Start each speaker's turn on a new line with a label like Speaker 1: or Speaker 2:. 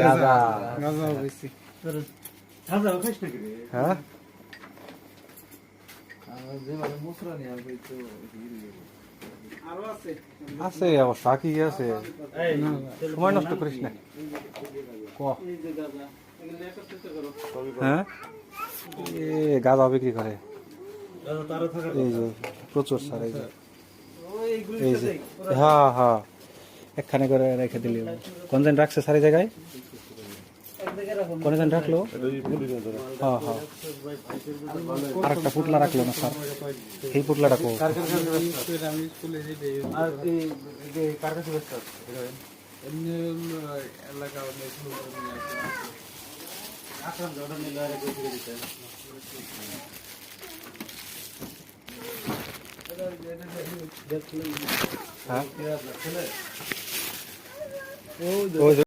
Speaker 1: গাঁজা
Speaker 2: গাঁজা
Speaker 3: নাকি
Speaker 1: হ্যাঁ?
Speaker 2: আছে।
Speaker 1: আছে অবশ্য কি আছে? সময় নষ্ট করিস না। হ্যাঁ? এ গাঁজা বিক্রি করে। এই যে প্রচুর স্যার এই যে। এই যে। হ্যাঁ হ্যাঁ। একখানে করে রেখে দিলি। কোনজন রাখছে সারি জায়গায়?
Speaker 2: রাখো
Speaker 1: কোনজন রাখল? হ্যাঁ হ্যাঁ। আর একটা পুটলা রাখল না, স্যার? এই
Speaker 3: ফিরে দিতে
Speaker 1: হ্যাঁ?